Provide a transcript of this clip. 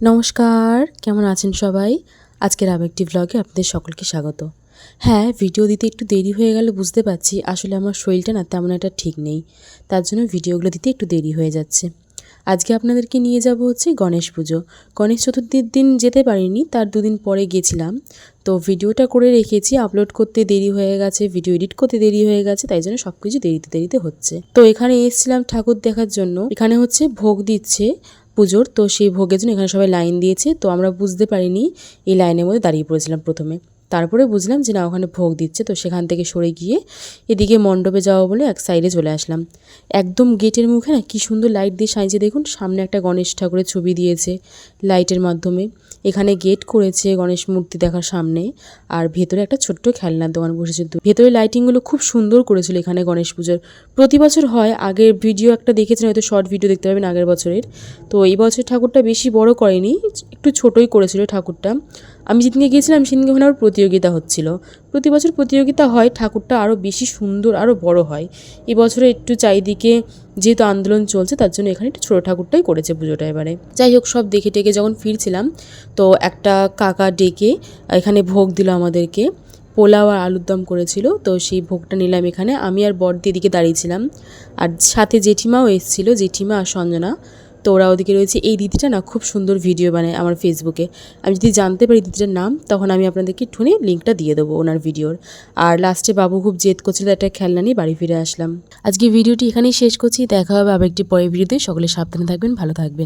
নমস্কার, কেমন আছেন সবাই? আজকের একটি ব্লগে আপনাদের সকলকে স্বাগত। হ্যাঁ ভিডিও দিতে একটু দেরি হয়ে গেল, বুঝতে পারছি। আসলে আমার শরীরটা না তেমন একটা ঠিক নেই, তার জন্য ভিডিওগুলো দিতে একটু দেরি হয়ে যাচ্ছে। আজকে আপনাদেরকে নিয়ে যাব হচ্ছে গণেশ পুজো। গণেশ চতুর্থীর দিন যেতে পারিনি, তার দুদিন পরে গেছিলাম। তো ভিডিওটা করে রেখেছি আপলোড করতে দেরি হয়ে গেছে ভিডিও এডিট করতে দেরি হয়ে গেছে, তাই জন্য সব কিছু দেরিতে দেরিতে হচ্ছে। তো এখানে এসেছিলাম ঠাকুর দেখার জন্য। এখানে হচ্ছে ভোগ দিচ্ছে পুজোর, তো সেই ভোগের জন্য এখানে সবাই লাইন দিয়েছে, তো আমরা বুঝতে পারিনি এই লাইনের মধ্যে দাঁড়িয়ে পড়েছিলাম প্রথমে। তারপরে বুঝলাম যে না, ওখানে ভোগ দিচ্ছে, তো সেখান থেকে সরে গিয়ে এদিকে মণ্ডপে যাওয়া বলে এক সাইডে চলে আসলাম। একদম গেটের মুখে না, কী সুন্দর লাইট দিয়ে সাজিয়ে দেখুন, সামনে একটা গণেশ ঠাকুরের ছবি দিয়েছে লাইটের মাধ্যমে। এখানে গেট করেছে গণেশ মূর্তি দেখার সামনে, আর ভেতরে একটা ছোট্ট খেলনার দোকান বসেছে। ভেতরে লাইটিংগুলো খুব সুন্দর করেছিল এখানে গণেশ পুজোর। প্রতি বছর হয়, আগের ভিডিও একটা দেখেছেন, হয়তো শর্ট ভিডিও দেখতে পাবেন আগের বছরের। তো এই বছর ঠাকুরটা বেশি বড় করেনি একটু ছোটই করেছিল ঠাকুরটা। আমি যেদিনকে গিয়েছিলাম, সেদিনকে ওখানে আবার প্রতিযোগিতা হচ্ছিল। প্রতি বছর প্রতিযোগিতা হয়, ঠাকুরটা আরও বেশি সুন্দর আরও বড় হয়। এবছরে একটু চারিদিকে যেহেতু আন্দোলন চলছে, তার জন্য এখানে একটু ছোটো ঠাকুরটাই করেছে পুজোটা এবারে। যাই হোক, সব দেখে টেকে যখন ফিরছিলাম, তো একটা কাকা ডেকে এখানে ভোগ দিল আমাদেরকে। পোলাও আর আলুর দম করেছিল, তো সেই ভোগটা নিলাম এখানে। আমি আর বড়দি এদিকে দাঁড়িয়েছিলাম আর সাথে জেঠিমাও এসেছিল, জেঠিমা আর সঞ্জনা। তো ওরা ওদিকে রয়েছে। এই দিদিটা না খুব সুন্দর ভিডিও বানায় আমার ফেসবুকে আমি যদি জানতে পারি দিদিটার নাম, তখন আমি আপনাদেরকে একটুখানি লিঙ্কটা দিয়ে দেবো ওনার ভিডিওর আর লাস্টে বাবু খুব জেদ করছিল, একটা খেলনা নিয়ে বাড়ি ফিরে আসলাম। আজকে ভিডিওটি এখানেই শেষ করছি। দেখা হবে আবার একটি পরের ভিডিওতে সকলে সাবধানে থাকবেন, ভালো থাকবেন।